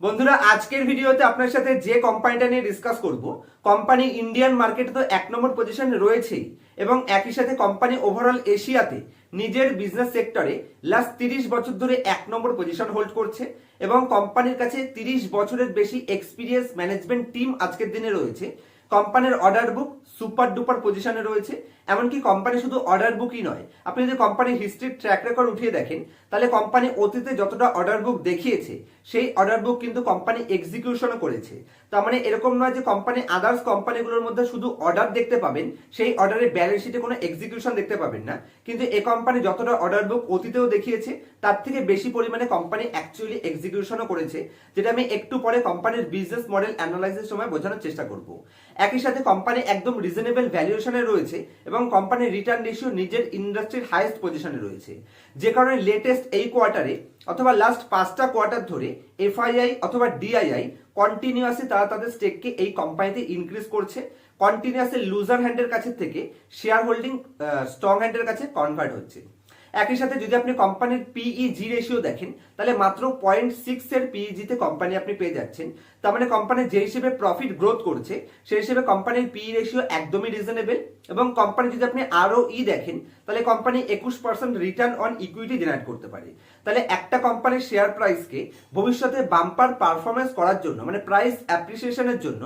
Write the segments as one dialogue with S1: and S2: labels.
S1: বন্ধুরা, আজকের ভিডিওতে আপনার সাথে যে কোম্পানিটা নিয়ে ডিসকাস করব কোম্পানি ইন্ডিয়ান মার্কেটে তো এক নম্বর পজিশনে রয়েছেই এবং একই সাথে কোম্পানি ওভারঅল এশিয়াতে নিজের বিজনেস সেক্টরে লাস্ট তিরিশ বছর ধরে এক নম্বর পজিশন হোল্ড করছে এবং কোম্পানির কাছে তিরিশ বছরের বেশি এক্সপিরিয়েন্স ম্যানেজমেন্ট টিম আজকের দিনে রয়েছে। কোম্পানির অর্ডার বুক সুপার ডুপার পজিশনে রয়েছে এমনকি কোম্পানি শুধু অর্ডার বুকই নয়। আপনি যদি কোম্পানির হিস্ট্রির ট্র্যাক রেকর্ড উঠিয়ে দেখেন, তাহলে কোম্পানি অতীতে যতটা অর্ডার বুক দেখিয়েছে, সেই অর্ডার বুক কিন্তু কোম্পানি এক্সিকিউশনও করেছে। তার মানে এরকম নয় যে কোম্পানি আদার্স কোম্পানিগুলোর মধ্যে শুধু অর্ডার দেখতে পাবেন, সেই অর্ডারের ব্যালেন্স শিটে কোনো এক্সিকিউশন দেখতে পাবেন না। কিন্তু এ কোম্পানি যতটা অর্ডার বুক অতীতেও দেখিয়েছে, তার থেকে বেশি পরিমাণে কোম্পানি অ্যাকচুয়ালি এক্সিকিউশনও করেছে, যেটা আমি একটু পরে কোম্পানির বিজনেস মডেল অ্যানালাইসিস সময় বোঝানোর চেষ্টা করব। একই সাথে কোম্পানি একদম রিজনেবল ভ্যালুয়েশনে রয়েছে এবং কোম্পানির রিটার্ন রেশিও নিজের ইন্ডাস্ট্রির হাইয়েস্ট পজিশনে রয়েছে। যে কারণে লেটেস্ট এই কোয়ার্টারে অথবা লাস্ট পাঁচটা কোয়ার্টার ধরে এফআইআই অথবা ডিআইআই কন্টিনিউয়াসলি তারা তাদের স্টেককে এই কোম্পানিতে ইনক্রিজ করছে। কন্টিনিউয়াসলি লুজার হ্যান্ডের কাছে থেকে শেয়ার হোল্ডিং স্ট্রং হ্যান্ডের কাছে কনভার্ট হচ্ছে। একই সাথে যদি আপনি কোম্পানির পিই জি রেশিও দেখেন, তাহলে মাত্র পয়েন্ট সিক্স এর পিইজি তে কোম্পানি আপনি পেয়ে যাচ্ছেন। তার মানে কোম্পানি যে হিসেবে প্রফিট গ্রোথ করছে, সেই হিসেবে কোম্পানির পিই রেশিও একদমই রিজনেবল এবং কোম্পানি যদি আপনি আরও ই দেখেন, তাহলে কোম্পানি একুশ percent return on equity generate করতে পারে। তাহলে একটা কোম্পানির শেয়ার প্রাইসকে ভবিষ্যতে বাম্পার পারফরমেন্স করার জন্য মানে প্রাইস অ্যাপ্রিসিয়েশনের জন্য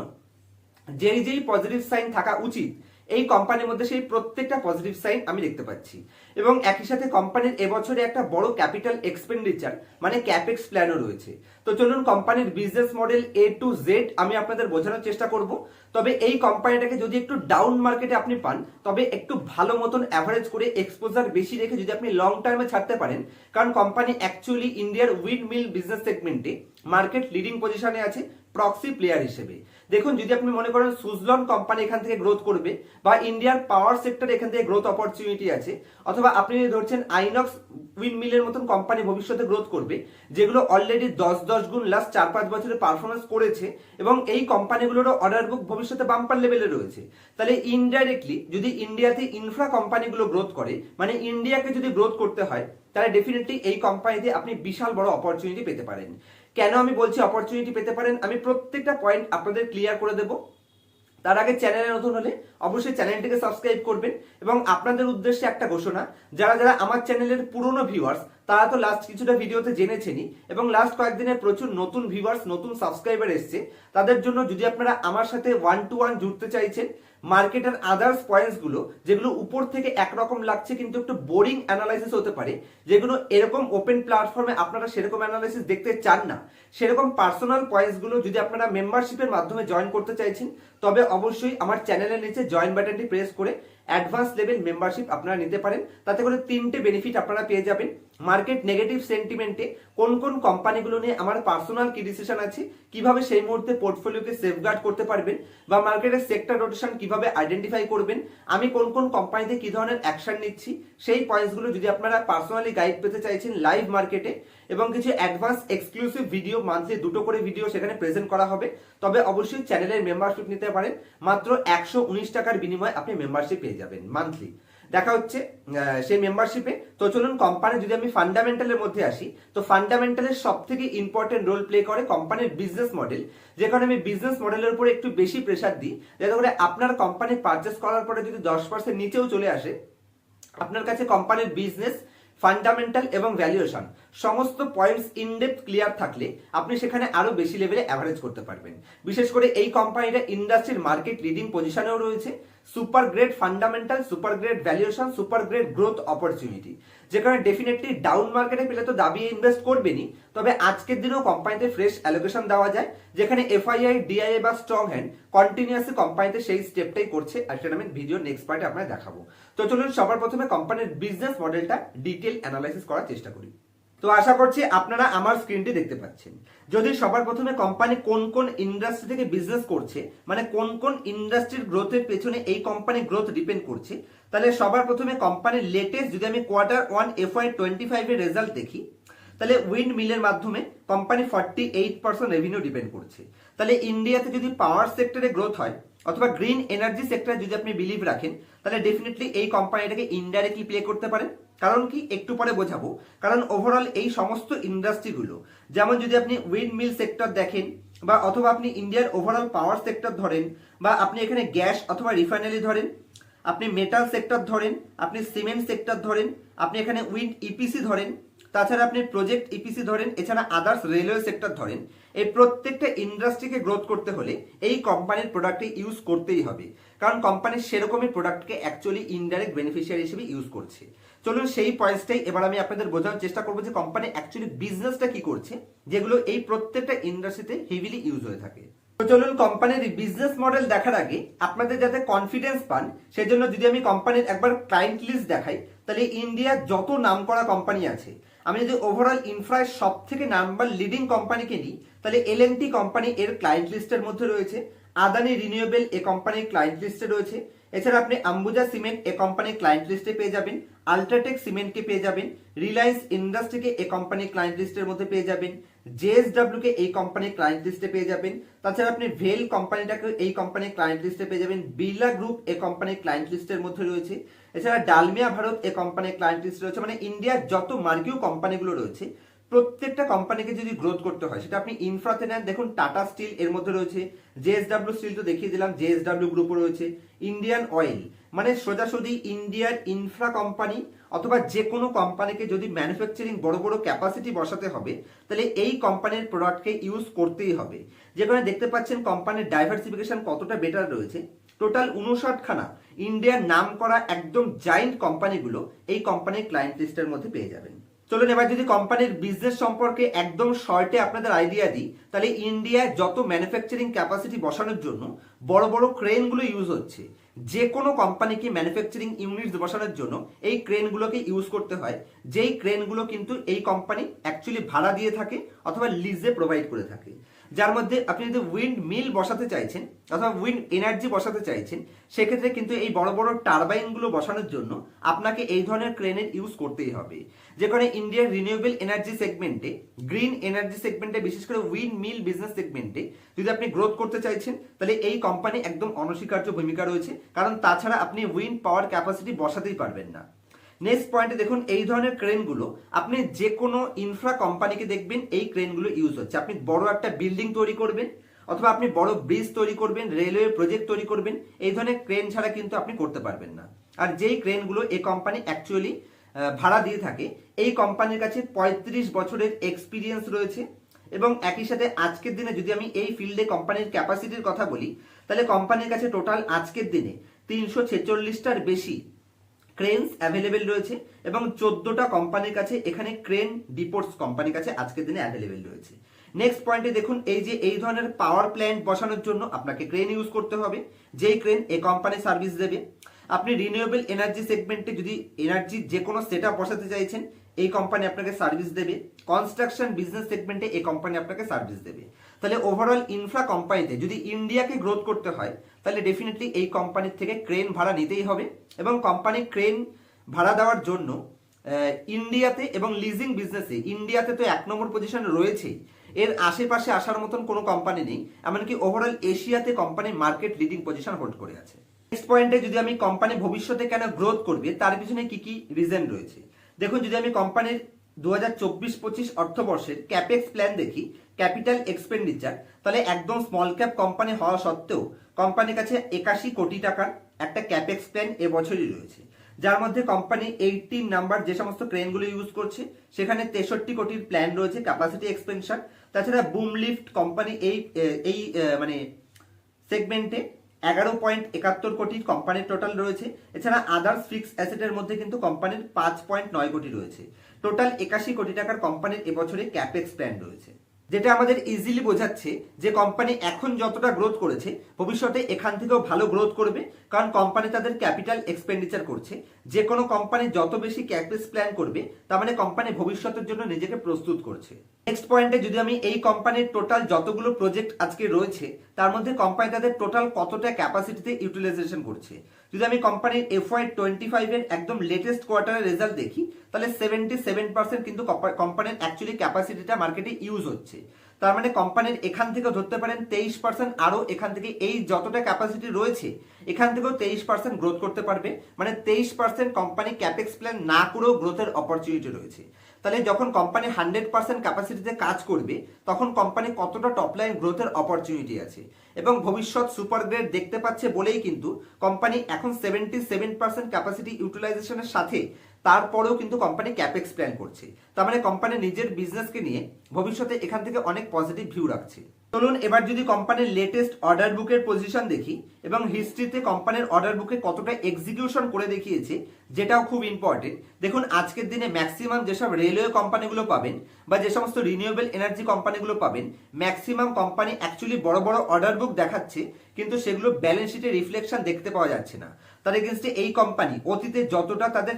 S1: যেই যেই পজিটিভ সাইন থাকা উচিত এই কোম্পানির মধ্যে সেই প্রত্যেকটা পজিটিভ সাইন আমি দেখতে পাচ্ছি। এবং একই সাথে কোম্পানির এবছরে একটা বড় ক্যাপিটাল এক্সপেন্ডিচার মানে ক্যাপেক্স প্ল্যানও রয়েছে। তো চলুন কোম্পানির business model A to Z আমি আপনাদের বোঝানোর চেষ্টা করব। তবে এই কোম্পানিটাকে যদি একটু ডাউন মার্কেটে আপনি পান, তবে একটু ভালো মতন অ্যাভারেজ করে এক্সপোজার বেশি রেখে যদি আপনি লং টার্মে ছাড়তে পারেন, কারণ কোম্পানি অ্যাকচুয়ালি ইন্ডিয়ার উইন্ড মিল বিজনেস সেগমেন্টে মার্কেট লিডিং পজিশনে আছে প্রক্সি প্লেয়ার হিসেবে। দেখুন, যদি আপনি মনে করেন সুজলন কোম্পানি এখান থেকে গ্রোথ করবে বা ইন্ডিয়ার পাওয়ার সেক্টর এখান থেকে গ্রোথ অপরচুনিটি আছে, অথবা আপনি যদি ধরছেন আইনক্স উইন মিলের মতন কোম্পানি ভবিষ্যতে গ্রোথ করবে, যেগুলো অলরেডি দশ দশ গুণ লাস্ট চার পাঁচ বছরে পারফরমেন্স করেছে এবং এই কোম্পানিগুলোরও অর্ডার বুক ভবিষ্যতে বাম্পার লেভেলে রয়েছে, তাহলে ইনডাইরেক্টলি যদি ইন্ডিয়াতে ইনফ্রা কোম্পানিগুলো গ্রোথ করে মানে ইন্ডিয়াকে যদি গ্রোথ করতে হয়, তাহলে ডেফিনেটলি এই কোম্পানিতে আপনি বিশাল বড় অপরচুনিটি পেতে পারেন। কেন আমি বলছি অপরচুনিটি পেতে পারেন? আমি প্রত্যেকটা পয়েন্ট আপনাদের ক্লিয়ার করে দেবো। তার আগে চ্যানেলে নতুন হলে অবশ্যই চ্যানেলটিকে সাবস্ক্রাইব করবেন এবং আপনাদের উদ্দেশ্যে একটা ঘোষণা, যারা যারা আমার চ্যানেলের পুরনো ভিউয়ার্স তারা তো লাস্ট কিছুটা ভিডিওতে জেনেছেনই এবং লাস্ট কয়েকদিনে প্রচুর নতুন ভিউয়ার্স নতুন সাবস্ক্রাইবার এসছে, তাদের জন্য যদি আপনারা আমার সাথে ওয়ান টু ওয়ান জুড়তে চাইছেন মার্কেটের আদার্স পয়েন্টসগুলো, যেগুলো উপর থেকে একরকম লাগছে কিন্তু একটু বোরিং অ্যানালাইসিস হতে পারে, যেগুলো এরকম ওপেন প্ল্যাটফর্মে আপনারা সেরকম অ্যানালাইসিস দেখতে চান না। সেরকম পার্সোনাল পয়েন্টসগুলো যদি আপনারা মেম্বারশিপের মাধ্যমে জয়েন করতে চাইছেন, তবে অবশ্যই আমার চ্যানেলের নিচে জয়েন বাটনটি প্রেস করে অ্যাডভান্স লেভেল মেম্বারশিপ আপনারা নিতে পারেন। তাতে করে তিনটে বেনিফিট আপনারা পেয়ে যাবেন। মার্কেট নেগেটিভ সেন্টিমেন্টে কোন কোন কোম্পানিগুলো নিয়ে আমার পার্সোনাল কি ডিসিশন আছে, কীভাবে সেই মুহূর্তে পোর্টফোলিওকে সেফগার্ড করতে পারবেন বা মার্কেটের সেক্টর রোটেশন কীভাবে আইডেন্টিফাই করবেন, আমি কোন কোন কোম্পানিতে কি ধরনের অ্যাকশন নিচ্ছি, সেই পয়েন্টসগুলো যদি আপনারা পার্সোনালি গাইড পেতে চাইছেন লাইভ মার্কেটে এবং কিছু অ্যাডভান্স এক্সক্লুসিভ ভিডিও মান্থলি দুটো করে ভিডিও সেখানে প্রেজেন্ট করা হবে, তবে অবশ্যই চ্যানেলের মেম্বারশিপ নিতে পারেন, মাত্র একশো উনিশ টাকার বিনিময়ে আপনি মেম্বারশিপ পেয়ে যাবেন মান্থলি দেখা হচ্ছে সেই মেম্বারশিপে তো চলুন কোম্পানি যদি আমি ফান্ডামেন্টালের মধ্যে আসি, তো ফান্ডামেন্টালের সব থেকে ইম্পর্টেন্ট রোল প্লে করে কোম্পানির বিজনেস মডেল যে কারণে আমি বিজনেস মডেলের উপরে একটু বেশি প্রেশার দিই, যাতে করে আপনার কোম্পানি পারচেস করার পরে যদি দশ পার্সেন্ট নিচেও চলে আসে, আপনার কাছে কোম্পানির বিজনেস ফান্ডামেন্টাল এবং ভ্যালুয়েশন সমস্ত পয়েন্টস ইনডেপথ ক্লিয়ার থাকলে আপনি সেখানে আরও বেশি লেভেলে অ্যাভারেজ করতে পারবেন। বিশেষ করে এই কোম্পানিটা ইন্ডাস্ট্রির মার্কেট লিডিং পজিশনেও রয়েছে। Super grade fundamental, super grade valuation, super grade growth opportunity, যেখানে ডেফিনেটলি ডাউন মার্কেটে পেলে তো দাবি ইনভেস্ট করবেনই, তবে আজকের দিনেও কোম্পানিতে ফ্রেশ অ্যালোকেশন দেওয়া যায়, যেখানে এফআইআই, ডিআইএ বা স্ট্রং হ্যান্ড কন্টিনিউয়াসলি কোম্পানিতে সেই স্টেপটাই করছে আর সেটা আমি ভিডিও নেক্সট পার্টে আপনার দেখাবো। তো চলুন সবার প্রথমে কোম্পানির বিজনেস মডেলটা ডিটেল অ্যানালাইসিস করার চেষ্টা করি। তো আশা করছি আপনারা আমার স্ক্রিনটি দেখতে পাচ্ছেন। যদি সবার প্রথমে কোম্পানি কোন কোন ইন্ডাস্ট্রি থেকে বিজনেস করছে মানে কোন কোন ইন্ডাস্ট্রির গ্রোথের পেছনে এই কোম্পানি গ্রোথ ডিপেন্ড করছে, তাহলে সবার প্রথমে কোম্পানির লেটেস্ট যদি আমি কোয়ার্টার ওয়ান এফআই টোয়েন্টি ফাইভের রেজাল্ট দেখি, তাহলে উইন্ড মিলের মাধ্যমে company forty eight percent revenue depend করছে। তাহলে ইন্ডিয়াতে যদি পাওয়ার সেক্টরে গ্রোথ হয়, অথবা গ্রিন এনার্জি সেক্টরে যদি আপনি বিলিভ রাখেন, তাহলে ডেফিনেটলি এই কোম্পানিটাকে ইনডাইরেক্টলি প্লে করতে পারেন কারণ কি একটু পরে বোঝাবো। কারণ ওভারঅল এই সমস্ত ইন্ডাস্ট্রিগুলো যেমন যদি আপনি উইন্ড মিল সেক্টর দেখেন বা অথবা আপনি ইন্ডিয়ার ওভারঅল পাওয়ার সেক্টর ধরেন বা আপনি এখানে গ্যাস অথবা রিফাইনারি ধরেন, আপনি মেটাল সেক্টর ধরেন, আপনি সিমেন্ট সেক্টর ধরেন, আপনি এখানে উইন্ড ইপিসি ধরেন, তাছাড়া আপনি প্রজেক্ট ইপিসি ধরেন, এছাড়া আদার্স রেলওয়ে সেক্টর ধরেন, এই প্রত্যেকটা ইন্ডাস্ট্রিকে গ্রোথ করতে হলে এই কোম্পানির প্রোডাক্টে ইউজ করতেই হবে। কারণ কোম্পানি সেরকমই প্রোডাক্টকে অ্যাকচুয়ালি ইনডাইরেক্ট বেনিফিশিয়ারি হিসেবে ইউজ করছে। চলুন সেই পয়েন্টসটাই এবার আমি আপনাদের বোঝানোর চেষ্টা করব যে কোম্পানি অ্যাকচুয়ালি বিজনেসটা কি করছে, যেগুলো এই প্রত্যেকটা ইন্ডাস্ট্রিতে হেভিলি ইউজ হয়ে থাকে। তো চলুন কোম্পানির বিজনেস মডেল দেখার আগে আপনাদের যাতে কনফিডেন্স পান, সেজন্য যদি আমি কোম্পানির একবার ক্লায়েন্ট লিস্ট দেখাই, তাহলে ইন্ডিয়ার যত নামকরা কোম্পানি আছে, আমি যদি ওভারঅল ইনফ্রায় সব থেকে নাম্বার লিডিং কোম্পানিকে নিই, তাহলে এল কোম্পানি এর ক্লায়েন্ট লিস্টের মধ্যে রয়েছে আদানি রিনিউয়েবল এ কোম্পানির ক্লায়েন্ট লিস্টে রয়েছে এছাড়া আপনি আম্বুজা সিমেন্ট এ কোম্পানির ক্লায়েন্ট লিস্টে পেয়ে যাবেন আল্ট্রাটেক সিমেন্টকে পেয়ে যাবেন রিলায়েন্স ইন্ডাস্ট্রিকে এ কোম্পানির ক্লায়েন্ট লিস্টের মধ্যে পেয়ে যাবেন জেএসডব্লিউ কে এই কোম্পানির ক্লায়েন্ট লিস্টে পেয়ে যাবেন, তাছাড়া আপনি ভেল কোম্পানিটাকে এই কোম্পানির ক্লায়েন্ট লিস্টে পেয়ে যাবেন বিড়লা গ্রুপ এ কোম্পানির ক্লায়েন্ট লিস্টের মধ্যে রয়েছে। এছাড়া ডালমিয়া ভারত এ কোম্পানির ক্লায়েন্ট লিস্ট রয়েছে মানে ইন্ডিয়ার যত মার্কিউ কোম্পানিগুলো রয়েছে প্রত্যেকটা কোম্পানিকে যদি গ্রোথ করতে হয়, সেটা আপনি ইনফ্রাতে নেন। দেখুন টাটা স্টিল এর মধ্যে রয়েছে জেএসডব্লিউ স্টিল তো দেখিয়ে দিলাম জেএসডব্লিউ গ্রুপও রয়েছে ইন্ডিয়ান অয়েল মানে সোজাসুজি ইন্ডিয়ার ইনফ্রা কোম্পানি অথবা যে কোনো কোম্পানিকে যদি ম্যানুফ্যাকচারিং বড় বড় ক্যাপাসিটি বসাতে হবে, তাহলে এই কোম্পানির প্রোডাক্টকে ইউজ করতেই হবে। যেখানে দেখতে পাচ্ছেন কোম্পানির ডাইভার্সিফিকেশন কতটা বেটার রয়েছে। টোটাল উনষাট খানা ইন্ডিয়ার নাম করা একদম জাইন্ট কোম্পানিগুলো এই কোম্পানির ক্লায়েন্ট লিস্টের মধ্যে পেয়ে যাবেন। চলুন এবার যদি কোম্পানির বিজনেস সম্পর্কে একদম শর্টে আপনাদের আইডিয়া দিই, তাহলে ইন্ডিয়ায় যত ম্যানুফ্যাকচারিং ক্যাপাসিটি বসানোর জন্য বড় বড় ক্রেনগুলো ইউজ হচ্ছে। যে কোনো কোম্পানিকে ম্যানুফ্যাকচারিং ইউনিটস বসানোর জন্য এই ক্রেনগুলোকে ইউজ করতে হয়। যেই ক্রেনগুলো কিন্তু এই কোম্পানি অ্যাকচুয়ালি ভাড়া দিয়ে থাকে অথবা লিজে প্রোভাইড করে থাকে। যার মধ্যে আপনি যদি উইন্ড মিল বসাতে চাইছেন অথবা উইন্ড এনার্জি বসাতে চাইছেন, সেক্ষেত্রে কিন্তু এই বড় বড় টারবাইনগুলো বসানোর জন্য আপনাকে এই ধরনের ক্রেনের ইউজ করতেই হবে। যেখানে ইন্ডিয়ার রিনিউয়েবল এনার্জি সেগমেন্টে গ্রিন এনার্জি সেগমেন্টে বিশেষ করে উইন্ড মিল বিজনেস সেগমেন্টে যদি আপনি গ্রোথ করতে চাইছেন, তাহলে এই কোম্পানি একদম অনস্বীকার্য ভূমিকা রয়েছে। কারণ তাছাড়া আপনি উইন্ড পাওয়ার ক্যাপাসিটি বসাতেই পারবেন না। নেক্সট পয়েন্টে দেখুন, এই ধরনের ক্রেনগুলো আপনি যে কোনো ইনফ্রা কোম্পানিকে দেখবেন, এই ক্রেনগুলো ইউজ হচ্ছে। আপনি বড় একটা বিল্ডিং তৈরি করবেন, অথবা আপনি বড় ব্রিজ তৈরি করবেন রেলওয়ে প্রজেক্ট তৈরি করবেন, এই ধরনের ক্রেন ছাড়া কিন্তু আপনি করতে পারবেন না। আর যেই ক্রেনগুলো এই কোম্পানি অ্যাকচুয়ালি ভাড়া দিয়ে থাকে। এই কোম্পানির কাছে পঁয়ত্রিশ বছরের এক্সপিরিয়েন্স রয়েছে এবং একই সাথে আজকের দিনে যদি আমি এই ফিল্ডে কোম্পানির ক্যাপাসিটির কথা বলি, তাহলে কোম্পানির কাছে টোটাল আজকের দিনে তিনশো ছেচল্লিশটার বেশি ক্রেনস অ্যাভেলেবেল রয়েছে এবং চোদ্দটা কোম্পানির কাছে এখানে ক্রেন ডিপোর্টস কোম্পানির কাছে আজকের দিনে অ্যাভেলেবেল রয়েছে। নেক্সট পয়েন্টে দেখুন, এই যে এই ধরনের পাওয়ার প্ল্যান্ট বসানোর জন্য আপনাকে ক্রেন ইউজ করতে হবে। যেই ক্রেন এ কোম্পানি সার্ভিস দেবে আপনি রিনিউয়েবল এনার্জি সেগমেন্টে যদি এনার্জি যে কোনো সেট বসাতে চাইছেন, এই কোম্পানি আপনাকে সার্ভিস দেবে। কনস্ট্রাকশন বিজনেস সেগমেন্টে এই কোম্পানি আপনাকে সার্ভিস দেবে। তাহলে ওভারঅল ইনফ্রা কোম্পানিতে যদি ইন্ডিয়াকে গ্রোথ করতে হয়, তাহলে ডেফিনেটলি এই কোম্পানির থেকে ক্রেন ভাড়া নিতেই হবে এবং কোম্পানি ক্রেন ভাড়া দেওয়ার জন্য ইন্ডিয়াতে এবং লিজিং বিজনেসে ইন্ডিয়াতে তো এক নম্বর পজিশন রয়েছেই এর আশেপাশে আসার মতন কোনো কোম্পানি নেই, এমনকি ওভারঅল এশিয়াতে company market leading position hold করে আছে। নেক্সট পয়েন্টে যদি আমি কোম্পানি ভবিষ্যতে কেন গ্রোথ করবে, তার পিছনে কি কি রিজন রয়েছে? দেখুন, যদি আমি কোম্পানির দু হাজার চব্বিশ পঁচিশ অর্থবর্ষের ক্যাপেক্স প্ল্যান দেখি ক্যাপিটাল এক্সপেন্ডিচার তাহলে একদম স্মল ক্যাপ কোম্পানি হওয়া সত্ত্বেও কোম্পানির কাছে একাশি কোটি টাকার একটা ক্যাপেক্স প্ল্যান এবছরই রয়েছে। যার মধ্যে কোম্পানি এইটিন নাম্বার যে সমস্ত ক্রেনগুলো ইউজ করছে, সেখানে তেষট্টি কোটির প্ল্যান রয়েছে ক্যাপাসিটি এক্সপেনশন তাছাড়া বুম লিফট কোম্পানি এই এই মানে সেগমেন্টে এগারো পয়েন্ট একাত্তর কোটি কোম্পানির টোটাল রয়েছে। এছাড়া আদার্স ফিক্স অ্যাসেটের মধ্যে কিন্তু কোম্পানির পাঁচ পয়েন্ট নয় কোটি রয়েছে। টোটাল একাশি কোটি টাকার কোম্পানির এবছরে ক্যাপেক্স প্ল্যান রয়েছে। যেটা আমাদের ইজিলি বোঝাচ্ছে যে কোম্পানি এখন যতটা গ্রোথ করেছে, ভবিষ্যতে এখান থেকেও ভালো গ্রোথ করবে, কারণ কোম্পানি তাদের ক্যাপিটাল এক্সপেন্ডিচার করছে। যে কোনো কোম্পানি যত বেশি ক্যাপেক্স প্ল্যান করবে, তার মানে কোম্পানি ভবিষ্যতের জন্য নিজেকে প্রস্তুত করছে। নেক্সট পয়েন্টে যদি আমি এই কোম্পানির টোটাল যতগুলো প্রজেক্ট আজকে রয়েছে, তার মধ্যে কোম্পানি তাদের টোটাল কতটা ক্যাপাসিটিতে ইউটিলাইজেশন করছে? যদি আমি কোম্পানির এফ ওয়াই টোয়েন্টি ফাইভের একদম লেটেস্ট কোয়ার্টারের রেজাল্ট দেখি, তাহলে সেভেন্টি সেভেন পার্সেন্ট কিন্তু কোম্পানির অ্যাকচুয়ালি ক্যাপাসিটিটা মার্কেটে ইউজ হচ্ছে। তার মানে কোম্পানির এখান থেকে ধরতে পারেন তেইশ পার্সেন্ট আরও এখান থেকে এই যতটা ক্যাপাসিটি রয়েছে, এখান থেকেও তেইশ পার্সেন্ট গ্রোথ করতে পারবে। মানে তেইশ পার্সেন্ট কোম্পানি ক্যাপেক্স প্ল্যান না করেও গ্রোথের অপরচুনিটি রয়েছে। তাহলে যখন কোম্পানি হান্ড্রেড পার্সেন্ট ক্যাপাসিটিতে কাজ করবে, তখন কোম্পানি কতটা টপ লাইন গ্রোথের অপরচুনিটি আছে। এবং ভবিষ্যৎ সুপার গ্রেড দেখতে পাচ্ছে বলেই কিন্তু কোম্পানি এখন সেভেন্টি সেভেন পার্সেন্ট ক্যাপাসিটি ইউটিলাইজেশনের সাথে তারপরেও কিন্তু কোম্পানি ক্যাপেক্স প্ল্যান করছে। তার মানে কোম্পানি নিজের বিজনেসকে নিয়ে ভবিষ্যতে এখান থেকে অনেক পজিটিভ ভিউ রাখছে। চলুন, এবার যদি কোম্পানির লেটেস্ট অর্ডার বুকের পজিশন দেখি, এবং হিস্ট্রিতে কোম্পানির অর্ডার বুকে কতটা এক্সিকিউশন করে দেখিয়েছে, যেটাও খুব ইম্পর্টেন্ট দেখুন, আজকের দিনে ম্যাক্সিমাম যেসব রেলওয়ে কোম্পানিগুলো পাবেন, বা যে সমস্ত রিনিউয়েবল এনার্জি কোম্পানিগুলো পাবেন ম্যাক্সিমাম কোম্পানি অ্যাকচুয়ালি বড় বড় অর্ডার বুক দেখাচ্ছে, কিন্তু সেগুলো ব্যালেন্স শিটে রিফ্লেকশন দেখতে পাওয়া যাচ্ছে না। তার এগেনস্টে এই কোম্পানি অতীতে যতটা তাদের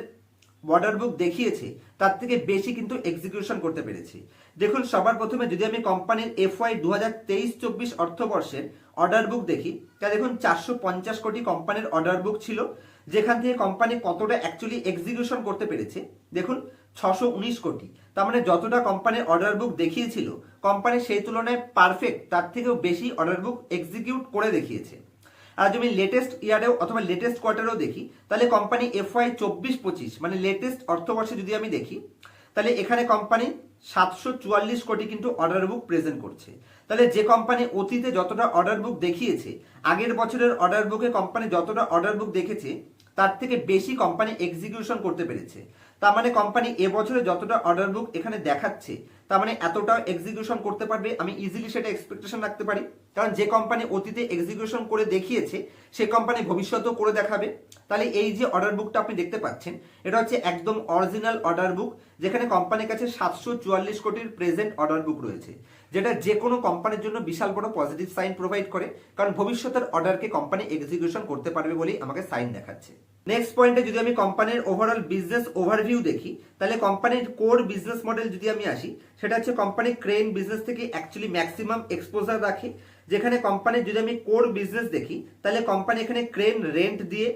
S1: বর্ডার বুক দেখিয়েছে, তার থেকে বেশি কিন্তু এক্সিকিউশন করতে পেরেছে। দেখুন, সবার প্রথমে যদি আমি কোম্পানির এফওয়াই দু হাজার তেইশ চব্বিশ অর্থবর্ষের অর্ডার বুক দেখি, তা দেখুন, চারশো পঞ্চাশ কোটি কোম্পানির অর্ডার বুক ছিল, যেখান থেকে কোম্পানি কতটা অ্যাকচুয়ালি এক্সিকিউশন করতে পেরেছে। দেখুন, ছশো উনিশ কোটি। তার মানে যতটা কোম্পানির অর্ডার বুক দেখিয়েছিল কোম্পানি সেই তুলনায় পারফেক্ট তার থেকেও বেশি অর্ডার বুক এক্সিকিউট করে দেখিয়েছে। আর যদি আমি লেটেস্ট ইয়ারেও অথবা লেটেস্ট কোয়ার্টারেও দেখি, তাহলে কোম্পানি এফওয়াই চব্বিশ পঁচিশ মানে লেটেস্ট অর্থবর্ষে যদি আমি দেখি, তাহলে এখানে কোম্পানি সাতশো চুয়াল্লিশ কোটি কিন্তু অর্ডার বুক প্রেজেন্ট করছে। তাহলে যে কোম্পানি অতীতে যতটা অর্ডার বুক দেখিয়েছে, আগের বছরের অর্ডার বুকে কোম্পানি যতটা অর্ডার বুক দেখেছে, তার থেকে বেশি কোম্পানি এক্সিকিউশন করতে পেরেছে। তার মানে কোম্পানি এবছরে যতটা অর্ডার বুক এখানে দেখাচ্ছে, তার মানে এতটা এক্সিকিউশন করতে পারবে, আমি ইজিলি সেটা এক্সপেকটেশন রাখতে পারি। কারণ যে কোম্পানি অতীতে এক্সিকিউশন করে দেখিয়েছে, সে কোম্পানি ভবিষ্যতেও করে দেখাবে। তাহলে এই যে অর্ডার বুকটা আপনি দেখতে পাচ্ছেন, এটা হচ্ছে একদম অরিজিনাল অর্ডার বুক যেখানে কোম্পানির কাছে সাতশো চুয়াল্লিশ কোটির প্রেজেন্ট অর্ডার বুক রয়েছে, যেটা যে কোনো কোম্পানির জন্য বিশাল বড় পজিটিভ সাইন প্রোভাইড করে, কারণ ভবিষ্যতের অর্ডারকে কোম্পানি এক্সিকিউশন করতে পারবে বলেই আমাকে সাইন দেখাচ্ছে। নেক্সট পয়েন্টে যদি আমি কোম্পানির ওভারঅল বিজনেস ওভারভিউ দেখি, তাহলে কোম্পানির কোর বিজনেস মডেল যদি আমি আসি, সেটা হচ্ছে কোম্পানি ক্রেন বিজনেস থেকে অ্যাকচুয়ালি ম্যাক্সিমাম এক্সপোজার রাখে যেখানে কোম্পানির যদি আমি কোর বিজনেস দেখি, তাহলে কোম্পানি এখানে ক্রেন রেন্ট দিয়ে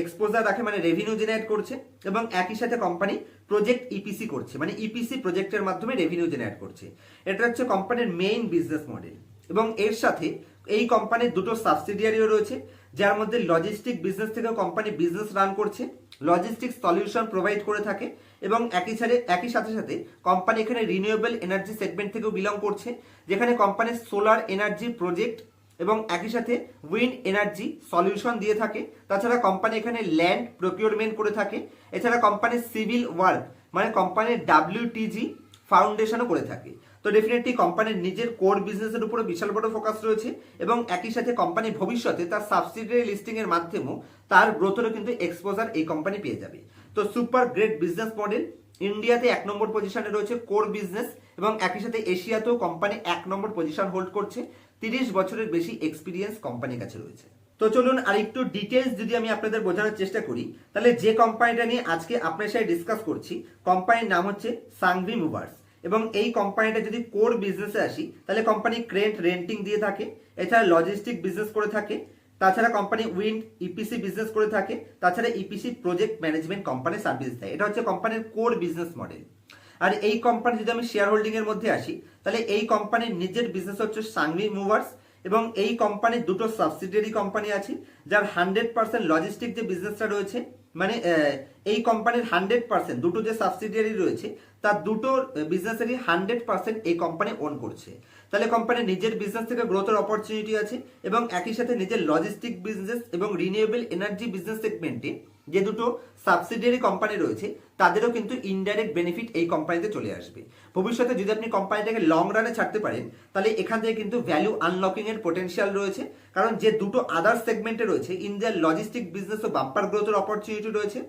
S1: এক্সপোজার রাখে মানে রেভিনিউ জেনারেট করছে এবং একই সাথে কোম্পানি প্রজেক্ট ইপিসি করছে মানে ইপিসি প্রজেক্টের মাধ্যমে রেভিনিউ জেনারেট করছে। এটা হচ্ছে কোম্পানির মেইন বিজনেস মডেল এবং এর সাথে এই কোম্পানির দুটো সাবসিডিয়ারিও রয়েছে, যার মধ্যে লজিস্টিক বিজনেস থেকেও কোম্পানি বিজনেস রান করছে। লজিস্টিক সলিউশন প্রোভাইড করে থাকে এবং একই সাথে একই সাথে সাথে কোম্পানি এখানে রিনিউয়েবল এনার্জি সেগমেন্ট থেকেও বিলং করছে, যেখানে কোম্পানির সোলার এনার্জি প্রজেক্ট এবং একই সাথে উইন্ড এনার্জি সলিউশন দিয়ে থাকে। তাছাড়া কোম্পানি এখানে ল্যান্ড প্রকিউরমেন্ট করে থাকে। এছাড়া কোম্পানির সিভিল ওয়ার্ক মানে কোম্পানির ডাব্লিউটিজি ফাউন্ডেশনও করে থাকে। তো ডেফিনেটলি কোম্পানির নিজের কোর বিজনেসের উপরে বিশাল বড় ফোকাস রয়েছে এবং একই সাথে কোম্পানি ভবিষ্যতে তার সাবসিডিয়ারি লিস্টিং এর মাধ্যমেও তার গ্রোথেরও কিন্তু এক্সপোজার এই কোম্পানি পেয়ে যাবে। তো সুপার গ্রেট বিজনেস মডেল ইন্ডিয়াতে এক নম্বর পজিশনে রয়েছে কোর বিজনেস এবং একই সাথে এশিয়াতেও কোম্পানি এক নম্বর পজিশন হোল্ড করছে, তিরিশ বছরের বেশি এক্সপিরিয়েন্স কোম্পানির কাছে রয়েছে। তো চলুন আর একটু ডিটেলস যদি আমি আপনাদের বোঝানোর চেষ্টা করি, তাহলে যে কোম্পানিটা নিয়ে আজকে আপনার সাথে ডিসকাস করছি কোম্পানির নাম হচ্ছে সাংভি মুভার্স এবং এই কোম্পানিটা যদি কোর বিজনেসে আসি, তাহলে কোম্পানি ক্রেন্ট রেন্টিং দিয়ে থাকে, এছাড়া লজিস্টিক বিজনেস করে থাকে, তাছাড়া কোম্পানি উইন্ড ইপিসি বিজনেস করে থাকে, তাছাড়া EPC project management company service দেয়। এটা হচ্ছে কোম্পানির কোর বিজনেস মডেল আর এই কোম্পানি যদি আমি শেয়ার হোল্ডিং এর মধ্যে আসি, তাহলে এই কোম্পানির নিজের বিজনেস হচ্ছে সাংভি মুভার্স এবং এই কোম্পানির দুটো সাবসিডিয়ারি কোম্পানি আছে, যার হান্ড্রেড পার্সেন্ট লজিস্টিক যে বিজনেসটা রয়েছে মানে এই কোম্পানির হান্ড্রেড পার্সেন্ট দুটো যে সাবসিডিয়ারি রয়েছে, তার দুটো বিজনেসেরই হান্ড্রেড পার্সেন্ট এই কোম্পানি ওন করছে। তাহলে কোম্পানির নিজের বিজনেস থেকে গ্রোথের অপরচুনিটি আছে এবং একই সাথে নিজের লজিস্টিক বিজনেস এবং রিনিউয়েবল এনার্জি বিজনেস সেগমেন্টে যে দুটো সাবসিডিয়ারি কোম্পানি রয়েছে তাদেরও কিন্তু ইনডাইরেক্ট বেনিফিট এই কোম্পানিতে চলে আসবে। ভবিষ্যতে যদি আপনি কোম্পানিটাকে লং রানে ছাড়তে পারেন, তাহলে এখান থেকে কিন্তু ভ্যালু আনলকিং এর পোটেনশিয়াল রয়েছে। কারণ যে দুটো আদার সেগমেন্টে রয়েছে ইন্ডিয়ার লজিস্টিক বিজনেস ও বাম্পার গ্রোথের অপরচুনিটি রয়েছে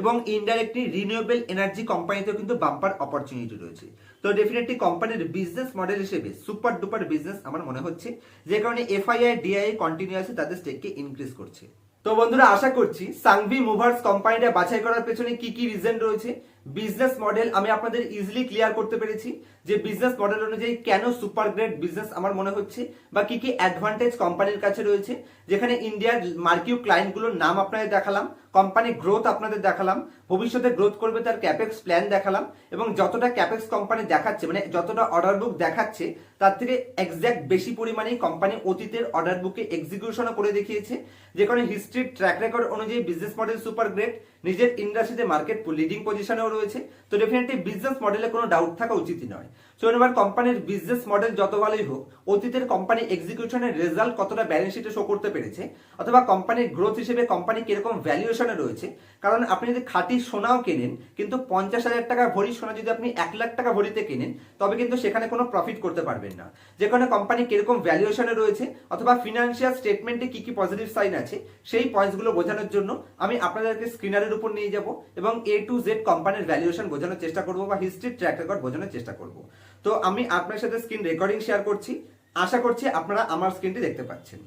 S1: এবং ইনডাইরেক্টলি রিনিউয়েবল এনার্জি কোম্পানিতেও কিন্তু বাম্পার অপরচুনিটি রয়েছে। তো ডেফিনেটলি কোম্পানির বিজনেস মডেল হিসেবে সুপার ডুপার বিজনেস আমার মনে হচ্ছে, যে কারণে এফআইআই ডিআই কন্টিনিউয়াসলি তাদের স্টেককে ইনক্রিজ করছে। তো বন্ধুরা আশা করছি সাংভি মুভার্স কোম্পানিটা বাছাই করার পেছনে কি কি রিজন রয়েছে? বিজনেস মডেল আমি আপনাদের ইজিলি ক্লিয়ার করতে পেরেছি যে বিজনেস মডেল অনুযায়ী কেন সুপার গ্রেট বিজনেস আমার মনে হচ্ছে বা কি কি অ্যাডভান্টেজ কোম্পানির কাছে রয়েছে। যেখানে ইন্ডিয়ার মার্কিউ ক্লায়েন্টগুলোর নাম আপনাদের দেখালাম কোম্পানি গ্রোথ আপনাদের দেখালাম, ভবিষ্যতে গ্রোথ করবে তার ক্যাপেক্স প্ল্যান দেখালাম এবং যতটা ক্যাপেক্স কোম্পানি দেখাচ্ছে মানে যতটা অর্ডার বুক দেখাচ্ছে, তার থেকে এক্স্যাক্ট বেশি পরিমাণে কোম্পানি অতীতের অর্ডার বুকে এক্সিকিউশনও করে দেখিয়েছে। যেখানে হিস্ট্রির ট্র্যাক রেকর্ড অনুযায়ী বিজনেস মডেল সুপার গ্রেট নিজের ইন্ডাস্ট্রিতে মার্কেট লিডিং পজিশনেও রয়েছে। তো ডেফিনেটলি বিজনেস মডেলে কোনো ডাউট থাকা উচিত নয়। সো এবার কোম্পানির বিজনেস মডেল যত ভালোই হোক, অতীতের কোম্পানি এক্সিকিউশনের রেজাল্ট কতটা ব্যালেন্স শিটে শো করতে পেরেছে, অথবা কোম্পানির গ্রোথ হিসেবে কোম্পানি কীরকম ভ্যালুয়েশনে রয়েছে, কারণ আপনি যদি খাঁটি সোনাও কেনেন, কিন্তু পঞ্চাশ হাজার টাকা ভরি সোনা যদি আপনি এক লাখ টাকা ভরিতে কেনেন, তবে কিন্তু সেখানে কোনো প্রফিট করতে পারবেন না। যে যেখানে কোম্পানি কীরকম ভ্যালুয়েশনে রয়েছে, অথবা ফিনান্সিয়াল স্টেটমেন্টে কি কি পজিটিভ সাইন আছে, সেই পয়েন্টসগুলো বোঝানোর জন্য আমি আপনাদেরকে স্ক্রিনারের উপর নিয়ে যাব এবং এ টু জেড কোম্পানির ভ্যালুয়েশন বোঝানোর চেষ্টা করব বা হিস্ট্রি ট্র্যাক রেকর্ড বোঝানোর চেষ্টা করব। তো আমি আপনার সাথে স্ক্রিন রেকর্ডিং শেয়ার করছি। আশা করছি আপনারা আমার স্ক্রিনটি দেখতে পাচ্ছেন।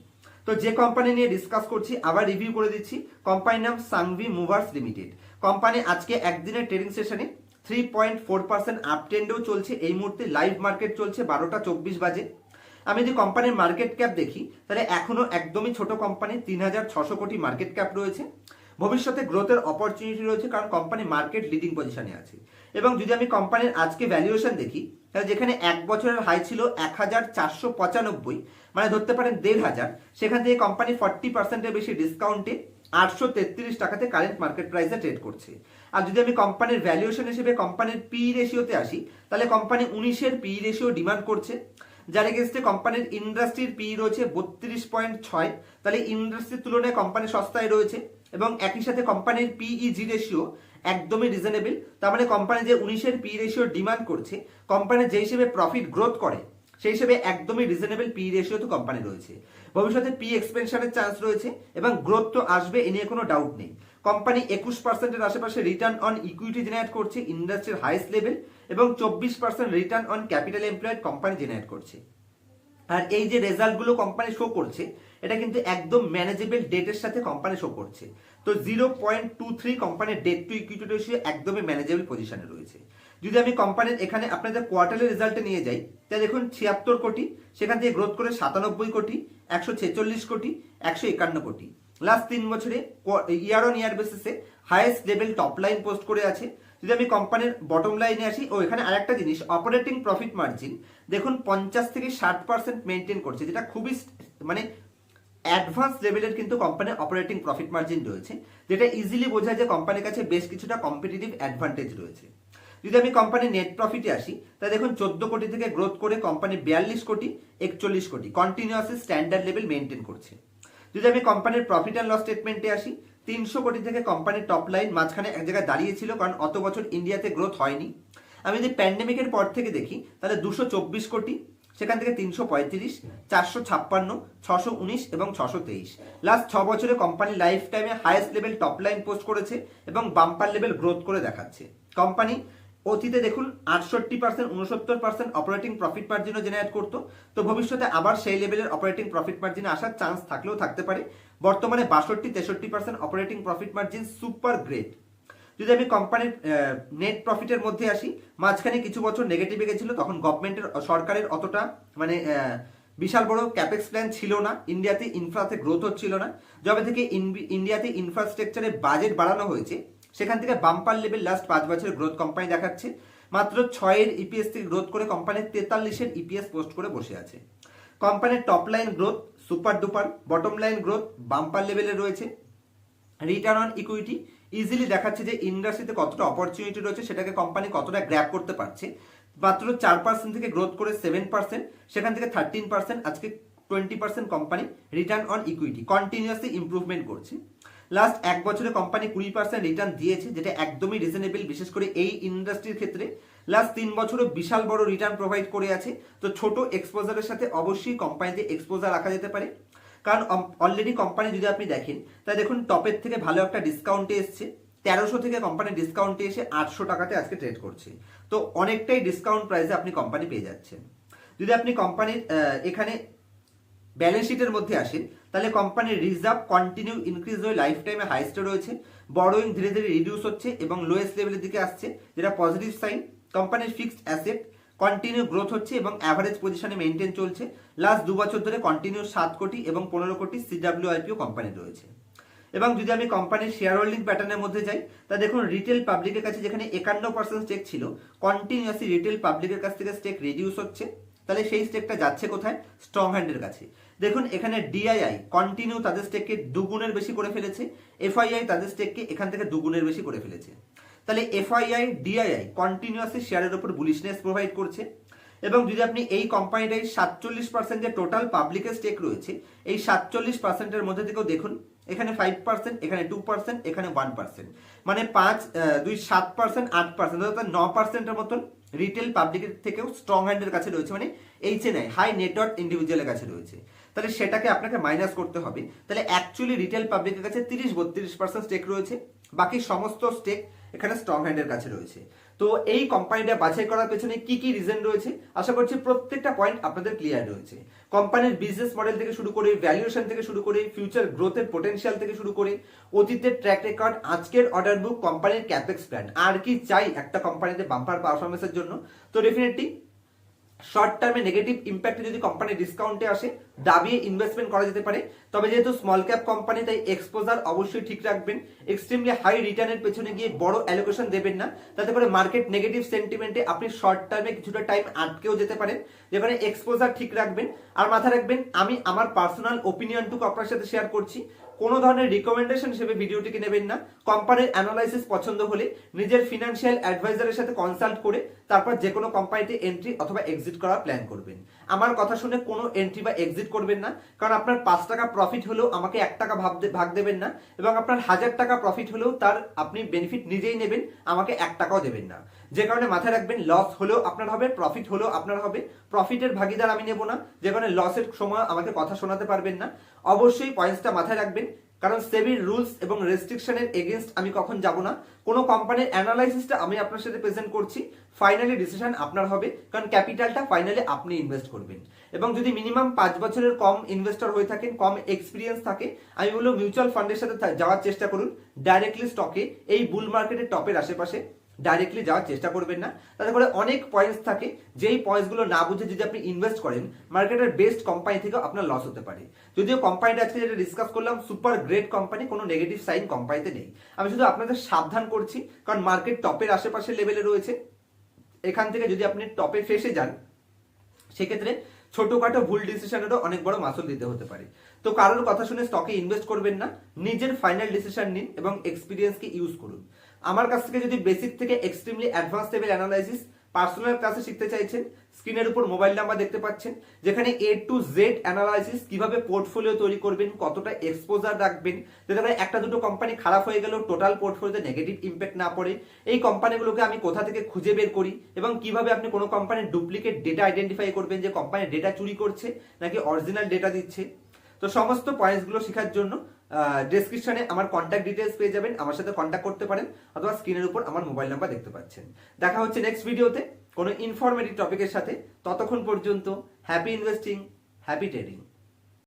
S1: তো যে কোম্পানি নিয়ে ডিসকাস করছি, আবার রিভিউ করে দিচ্ছি। কোম্পানির নাম সাংভি মুভার্স লিমিটেড। কোম্পানি আজকে একদিনের ট্রেডিং সেশনে three point four percent up ট্রেন্ডেও চলছে। এই মুহূর্তে লাইভ মার্কেট চলছে বারোটা চব্বিশ বাজে। আমি যদি কোম্পানির মার্কেট ক্যাপ দেখি, তাহলে এখনও একদমই ছোট কোম্পানি তিন হাজার ছশো কোটি মার্কেট ক্যাপ রয়েছে। ভবিষ্যতে গ্রোথের অপরচুনিটি রয়েছে কারণ কোম্পানি মার্কেট লিডিং পজিশনে আছে। এবং যদি আমি কোম্পানির আজকে ভ্যালুয়েশন দেখি, তাহলে যেখানে এক বছরের হাই ছিল এক হাজার চারশো পঁচানব্বই মানে ধরতে পারেন দেড় হাজার, সেখান থেকে কোম্পানি ফর্টি পার্সেন্টের বেশি ডিসকাউন্টে আটশো তেত্রিশ টাকাতে কারেন্ট মার্কেট প্রাইসে ট্রেড করছে। আর যদি আমি কোম্পানির ভ্যালুয়েশন হিসেবে কোম্পানির পি রেশিওতে আসি, তাহলে কোম্পানি উনিশের পি রেশিও ডিমান্ড করছে। যার এগেনস্টে কোম্পানির ইন্ডাস্ট্রির পি রয়েছে বত্রিশ পয়েন্ট ছয়, তাহলে ইন্ডাস্ট্রির তুলনায় কোম্পানি সস্তায় রয়েছে। এবং একই সাথে কোম্পানির পিইজি রেশিও একদমই রিজনেবল তার মানে কোম্পানি যে উনিশের পি রেশিও ডিমান্ড করছে, কোম্পানি যে হিসেবে প্রফিট গ্রোথ করে, সেই হিসেবে একদমই রিজনেবল পি রেশিও তো কোম্পানি রয়েছে। ভবিষ্যতে পি এক্সপেনশনের চান্স রয়েছে এবং গ্রোথ তো আসবে এ নিয়ে কোনো ডাউট নেই। কোম্পানি একুশ পার্সেন্টের আশেপাশে রিটার্ন অন ইকুইটি জেনারেট করছে ইন্ডাস্ট্রির হাইস্ট লেভেল এবং চব্বিশ percent return on capital employed company generate করছে। আর এই যে রেজাল্টগুলো কোম্পানি শো করছে এটা কিন্তু একদম ম্যানেজেবল ডেটের সাথে কোম্পানি শো করছে। তো জিরো পয়েন্ট টু থ্রি কোম্পানির ডেট টু ইকুইটি রেশিও একদমই ম্যানেজেবল পজিশনে রয়েছে। যদি আমি কোম্পানির এখানে আপনাদের কোয়ার্টারলি রেজাল্টে নিয়ে যাই, তাহলে দেখুন ছিয়াত্তর কোটি, সেখান থেকে গ্রোথ করে সাতানব্বই কোটি, একশো ছেচল্লিশ কোটি, একশো একান্ন কোটি। লাস্ট তিন বছরে ইয়ার অন ইয়ার বেসিসে highest level top line post করে আছে। যদি আমি কোম্পানির বটম লাইনে আসি, ও এখানে আরেকটা জিনিস অপারেটিং প্রফিট মার্জিন দেখুন পঞ্চাশ থেকে ষাট পার্সেন্ট মেনটেন করছে, যেটা খুবই মানে অ্যাডভান্স লেভেলের কিন্তু কোম্পানির অপারেটিং প্রফিট মার্জিন রয়েছে, যেটা ইজিলি বোঝায় যে কোম্পানির কাছে বেশ কিছুটা কম্পিটিটিভ অ্যাডভান্টেজ রয়েছে। যদি আমি কোম্পানির নেট প্রফিটে আসি, তাহলে দেখুন চোদ্দ কোটি থেকে গ্রোথ করে কোম্পানি বিয়াল্লিশ কোটি, একচল্লিশ কোটি কন্টিনিউয়াসলি স্ট্যান্ডার্ড লেভেল মেনটেন করছে। যদি আমি কোম্পানির প্রফিট অ্যান্ড লস স্টেটমেন্টে আসি, তিনশো কোটি থেকে কোম্পানির টপ লাইন মাঝখানে এক জায়গায় দাঁড়িয়েছিল, কারণ অত বছর ইন্ডিয়াতে গ্রোথ হয়নি। আমি যদি প্যান্ডেমিকের পর থেকে দেখি, তাহলে দুশো চব্বিশ কোটি সেখান থেকে তিনশো পঁয়ত্রিশ, চারশো ছাপ্পান্ন, ছশো উনিশ এবং ছশো তেইশ। লাস্ট ছ বছরে কোম্পানি লাইফ টাইমে highest level top line post করেছে এবং বাম্পার লেভেল গ্রোথ করে দেখাচ্ছে। কোম্পানি অতীতে দেখুন আটষট্টি পার্সেন্ট উনসত্তর পার্সেন্ট অপারেটিং প্রফিট মার্জিনও জেনারেট করতো। তো ভবিষ্যতে আবার সেই লেভেলের অপারেটিং প্রফিট মার্জিনে আসার চান্স থাকলেও থাকতে পারে। বর্তমানে বাষট্টি, তেষট্টি percent operating profit margin super great যদি আমি কোম্পানির নেট প্রফিটের মধ্যে আসি, মাঝখানে কিছু বছর নেগেটিভে গেছিল, তখন গভর্নমেন্টের সরকারের অতটা মানে বিশাল বড় ক্যাপেক্স প্ল্যান ছিল না। ইন্ডিয়াতে ইনফ্রাতে গ্রোথ হচ্ছিল না। যবে থেকে ইন- ইন্ডিয়াতে ইনফ্রাস্ট্রাকচারে বাজেট বাড়ানো হয়েছে, সেখান থেকে বাম্পার লেভেল লাস্ট পাঁচ বছরের গ্রোথ কোম্পানি দেখাচ্ছে। মাত্র ছয়ের ইপিএস থেকে গ্রোথ করে কোম্পানি তেতাল্লিশের ইপিএস পোস্ট করে বসে আছে। কোম্পানির top line growth super duper bottom line growth bumper লেভেলে রয়েছে। রিটার্ন অন ইকুইটি ইজিলি দেখাচ্ছে যে ইন্ডাস্ট্রিতে কতটা অপরচুনিটি রয়েছে, সেটাকে কোম্পানি কতটা গ্র্যাপ করতে পারছে। মাত্র চার পার্সেন্ট থেকে গ্রোথ করে সেভেন পার্সেন্ট সেখান থেকে থার্টিন পার্সেন্ট আজকে twenty percent company return on equity continuously improvement করছে। লাস্ট এক বছরে কোম্পানি কুড়ি পার্সেন্ট রিটার্ন দিয়েছে, যেটা একদমই রিজনেবল বিশেষ করে এই ইন্ডাস্ট্রির ক্ষেত্রে। লাস্ট তিন বছরও বিশাল বড় রিটার্ন প্রোভাইড করে আছে। তো ছোট এক্সপোজারের সাথে অবশ্যই কোম্পানিতে এক্সপোজার রাখা যেতে পারে। কারণ অলরেডি কোম্পানি যদি আপনি দেখেন, তাহলে দেখুন টপের থেকে ভালো একটা ডিসকাউন্টে এসছে। তেরোশো থেকে কোম্পানি ডিসকাউন্টে এসে আটশো টাকাতে আজকে ট্রেড করছে। তো অনেকটাই ডিসকাউন্ট প্রাইসে আপনি কোম্পানি পেয়ে যাচ্ছেন। যদি আপনি কোম্পানির এখানে ব্যালেন্স শিটের মধ্যে আসেন, তাহলে কোম্পানির রিজার্ভ কন্টিনিউ ইনক্রিজ হয়ে লাইফ টাইমে হাইস্টে রয়েছে। বড়োইং ধীরে ধীরে রিডিউস হচ্ছে এবং লোয়েস্ট লেভেলের দিকে আসছে, যেটা পজিটিভ সাইন কোম্পানির ফিক্সড অ্যাসেট কন্টিনিউ গ্রোথ হচ্ছে এবং অ্যাভারেজ পজিশনে মেনটেন চলছে। লাস্ট দু বছর ধরে কন্টিনিউ সাত কোটি এবং পনেরো কোটি সিডাব্লিউ আইপিও কোম্পানি রয়েছে। এবং যদি আমি কোম্পানির শেয়ার হোল্ডিং প্যাটার্নের মধ্যে যাই, তা দেখুন রিটেল পাবলিকের কাছে যেখানে একান্ন পার্সেন্ট স্টেক ছিল কন্টিনিউয়াসলি রিটেল পাবলিকের কাছ থেকে স্টেক রিডিউস হচ্ছে। তাহলে সেই স্টেকটা যাচ্ছে কোথায়? স্ট্রং হ্যান্ডের কাছে। দেখুন এখানে ডিআইআই কন্টিনিউ তাদের স্টেককে দুগুণের বেশি করে ফেলেছে এফআইআই তাদের স্টেককে এখান থেকে দুগুণের বেশি করে ফেলেছে। তাহলে এফআইআই ডিআইআই কন্টিনিউয়াসলি শেয়ারের উপর বুলিশনেস প্রোভাইড করছে। এবং যদি আপনি এই কোম্পানিটাই সাতচল্লিশ পার্সেন্ট যে টোটাল পাবলিকের স্টেক রয়েছে, এই সাতচল্লিশ পার্সেন্টের মধ্যে থেকেও দেখুন, এখানে ফাইভ পার্সেন্ট এখানে টু পার্সেন্ট এখানে ওয়ান পার্সেন্ট মানে পাঁচ দুই, সাত পার্সেন্ট আট পার্সেন্ট অর্থাৎ ন পার্সেন্টের মতন রিটেল পাবলিকের থেকেও স্ট্রং হ্যান্ডের কাছে রয়েছে মানে এইচে নাই হাই নেটওয়ার্ক ইন্ডিভিজুয়ালের কাছে রয়েছে। তাহলে সেটাকে আপনাকে মাইনাস করতে হবে। তাহলে অ্যাকচুয়ালি রিটেল পাবলিকের কাছে তিরিশ, বত্রিশ পার্সেন্ট স্টেক রয়েছে। বাকি সমস্ত স্টেক এখানে স্ট্রং হ্যান্ডের কাছে রয়েছে। তো এই কোম্পানিটা বাছাই করার পেছনে কি কি রিজন রয়েছে? আশা করছি প্রত্যেকটা পয়েন্ট আপনাদের ক্লিয়ার রয়েছে। কোম্পানির বিজনেস মডেল থেকে শুরু করে ভ্যালুয়েশন থেকে শুরু করে ফিউচার গ্রোথের পোটেনশিয়াল থেকে শুরু করে, অতীতের ট্র্যাক রেকর্ড আজকের অর্ডার বুক কোম্পানির ক্যাপেক্স প্ল্যান আর কি চাই একটা কোম্পানিতে বাম্পার পারফরমেন্সের জন্য? তো ডেফিনেটলি শর্ট টার্মে নেগেটিভ ইম্প্যাক্টে যদি কোম্পানি ডিসকাউন্টে আসে, দাবিয়ে ইনভেস্টমেন্ট করা যেতে পারে। তবে যেহেতু স্মল ক্যাপ কোম্পানি তাই এক্সপোজার অবশ্যই ঠিক রাখবেন। এক্সট্রিমলি হাই রিটার্নের পেছনে গিয়ে বড় অ্যালোকেশন দেবেন না। তাতে করে মার্কেট নেগেটিভ সেন্টিমেন্টে আপনি শর্ট টার্মে কিছুটা টাইম আটকেও যেতে পারেন। যেখানে এক্সপোজার ঠিক রাখবেন। আর মাথা রাখবেন, আমি আমার পার্সোনাল ওপিনিয়নটুকু আপনার সাথে শেয়ার করছি। কোনো ধরনের রিকমেন্ডেশন হিসেবে ভিডিওটিকে নেবেন না। কোম্পানির অ্যানালাইসিস পছন্দ হলে নিজের ফিনান্সিয়াল অ্যাডভাইজারের সাথে কনসাল্ট করে তারপর যে কোনো কোম্পানিতে এন্ট্রি অথবা এক্সিট করার প্ল্যান করবেন। আমার কথা শুনে কোনো এন্ট্রি বা এক্সিট করবেন না, কারণ আপনার পাঁচ টাকা প্রফিট হলেও আমাকে এক টাকা ভাব দে- ভাগ দেবেন না এবং আপনার হাজার টাকা প্রফিট হলেও তার আপনি বেনিফিট নিজেই নেবেন, আমাকে এক টাকাও দেবেন না। যে কারণে মাথায় রাখবেন লস হলেও আপনার হবে প্রফিট হলেও আপনার হবে। প্রফিটের ভাগিদার আমি নেব না। যে কারণে লসের সময় আমাকে কথা শোনাতে পারবেন না। অবশ্যই পয়েন্টসটা মাথায় রাখবেন, কারণ সেবির রুলস এবং রেস্ট্রিকশনের এগেনস্ট আমি কখন যাব না। কোনো কোম্পানির অ্যানালাইসিসটা আমি আপনার সাথে প্রেজেন্ট করছি। ফাইনালি ডিসিশন আপনার হবে, কারণ ক্যাপিটালটা ফাইনালি আপনি ইনভেস্ট করবেন। এবং যদি মিনিমাম পাঁচ বছরের কম ইনভেস্টর হয়ে থাকেন, কম এক্সপিরিয়েন্স থাকে, আমি বলব মিউচুয়াল ফান্ডের সাথে যাওয়ার চেষ্টা করুন। ডাইরেক্টলি স্টকে এই বুল মার্কেটের টপের আশেপাশে। ডাইরেক্টলি যাওয়ার চেষ্টা করবেন না। তাতে করে অনেক পয়েন্টস থাকে, যেই পয়েন্টসগুলো না বুঝে যদি আপনি ইনভেস্ট করেন মার্কেটের বেস্ট কোম্পানি থেকেও আপনার লস হতে পারে। যদিও কোম্পানিটা আজকে যেটা ডিসকাস করলাম সুপার গ্রেট কোম্পানি কোনো নেগেটিভ সাইন কোম্পানিতে নেই। আমি শুধু আপনাদের সাবধান করছি, কারণ মার্কেট টপের আশেপাশে লেভেলে রয়েছে। এখান থেকে যদি আপনি টপে ফেসে যান, সেক্ষেত্রে ছোটখাটো ভুল ডিসিশনেরও অনেক বড় মাসুল দিতে হতে পারে। তো কারোর কথা শুনে স্টকে ইনভেস্ট করবেন না, নিজের ফাইনাল ডিসিশন নিন এবং এক্সপিরিয়েন্সকে ইউজ করুন। আমার কাছ থেকে যদি বেসিক থেকে extremely advance level analysis personal ক্লাসে শিখতে চাইছেন স্ক্রিনের উপর মোবাইল নাম্বার দেখতে পাচ্ছেন, যেখানে এ টু জেড অ্যানালাইসিস কীভাবে পোর্টফোলিও তৈরি করবেন, কতটা এক্সপোজার রাখবেন যাতে করে একটা দুটো কোম্পানি খারাপ হয়ে গেলেও টোটাল পোর্টফোলিওতে নেগেটিভ ইম্প্যাক্ট না পড়ে, এই কোম্পানিগুলোকে আমি কোথা থেকে খুঁজে বের করি এবং কীভাবে আপনি কোনো কোম্পানির ডুপ্লিকেট ডেটা আইডেন্টিফাই করবেন যে কোম্পানির ডেটা চুরি করছে নাকি অরিজিনাল ডেটা দিচ্ছে। তো সমস্ত পয়েন্টসগুলো শেখার জন্য ডেসক্রিপশনে আমার কন্ট্যাক্ট ডিটেলস পেয়ে যাবেন, আমার সাথে কন্ট্যাক্ট করতে পারেন, অথবা স্ক্রিনের উপর আমার মোবাইল নাম্বার দেখতে পাচ্ছেন। দেখা হচ্ছে নেক্সট ভিডিওতে কোনো ইনফরমেটিভ টপিকের সাথে, ততক্ষণ পর্যন্ত হ্যাপি ইনভেস্টিং হ্যাপি ট্রেডিং